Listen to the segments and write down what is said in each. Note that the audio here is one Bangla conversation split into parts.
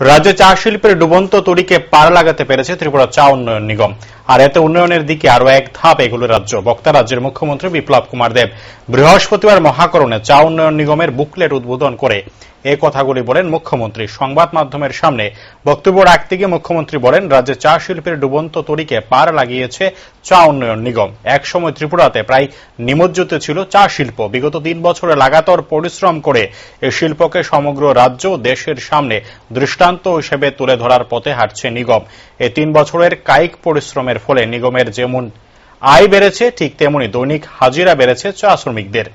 রাজ্যে চা শিল্পের ডুবন্ত তরিকে পার লাগাতে পেরেছে ত্রিপুরা চা উন্নয়ন নিগম। আর এতে উন্নয়নের দিকে আরও এক ধাপ এগুলো রাজ্য। বক্তা রাজ্যের মুখ্যমন্ত্রী বিপ্লব কুমার দেব বৃহস্পতিবার মহাকরণে চা উন্নয়ন নিগমের বুকলেট উদ্বোধন করে এ কথাগুলি বলেন মুখ্যমন্ত্রী। সংবাদ মাধ্যমের সামনে বক্তব্য রাখতে গিয়ে মুখ্যমন্ত্রী বলেন, রাজ্যে চা শিল্পের ডুবন্ত তরিকে পার লাগিয়েছে চা উন্নয়ন নিগম। একসময় ত্রিপুরাতে প্রায় নিমজ্জিত ছিল চা শিল্প। বিগত তিন বছরে লাগাতার পরিশ্রম করে এই শিল্পকে সমগ্র রাজ্য দেশের সামনে দৃষ্টান্ত হিসেবে তুলে ধরার পথে হাঁটছে নিগম। এই তিন বছরের কায়িক পরিশ্রমের ফলে নিগমের যেমন আয় বেড়েছে, ঠিক তেমনি দৈনিক হাজিরা বেড়েছে চা শ্রমিকদের।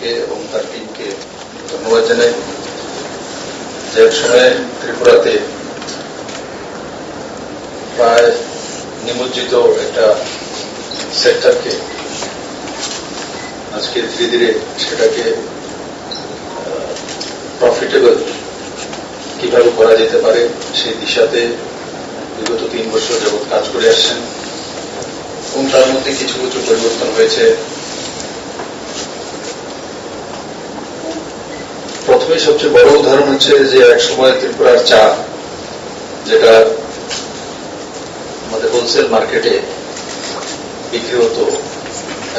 মহোদয়কে এবং তার টিমকে ধন্যবাদ জানাই। যে এক সময় ত্রিপুরাতে প্রায় নিমজ্জিত একটা সেক্টরকে আজকে ধীরে ধীরে সেটাকে প্রফিটেবল কীভাবে করা যেতে পারে সেই দিশাতে বিগত তিন বছর যাবৎ কাজ করে আসছেন। এবং তার মধ্যে কিছু কিছু পরিবর্তন হয়েছে। প্রথমে সবচেয়ে বড় উদাহরণ হচ্ছে যে এক সময় ত্রিপুরার চা, যেটা আমাদের হোলসেল মার্কেটে বিক্রি হতো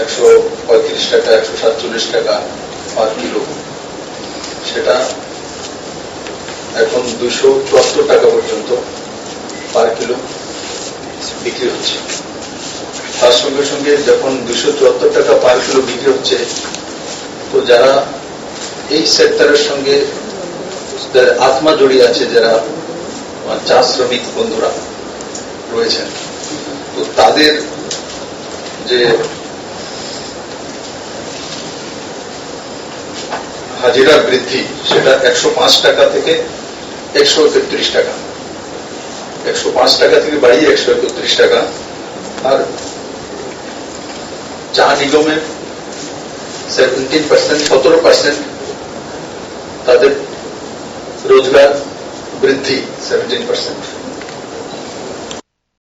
একশো পঁয়ত্রিশ টাকা, একশো সাতচল্লিশ টাকা পার কিলো। সেটা এখন দুশো চুয়াত্তর টাকা পর্যন্ত পার কিলো বিক্রি হচ্ছে। তার সঙ্গে সঙ্গে যখন দুশো চুয়াত্তর টাকা পার কিলো বিক্রি হচ্ছে, তো যারা এই সেক্টরের সঙ্গে আত্মা জড়িয়ে আছে, যারা চা শ্রমিক বন্ধুরা রয়েছেন, তো তাদের যে হাজিরা বৃদ্ধি, সেটা একশো পাঁচ টাকা থেকে একশো একত্রিশ টাকা। একশো পাঁচ টাকা থেকে বাড়িয়ে একশো একত্রিশ টাকা। আর চা নিগমের সেভেন্টিন পার্সেন্ট, সতেরো পার্সেন্ট তাদের রোজগার বৃদ্ধি সেভেন্টিন পার্সেন্ট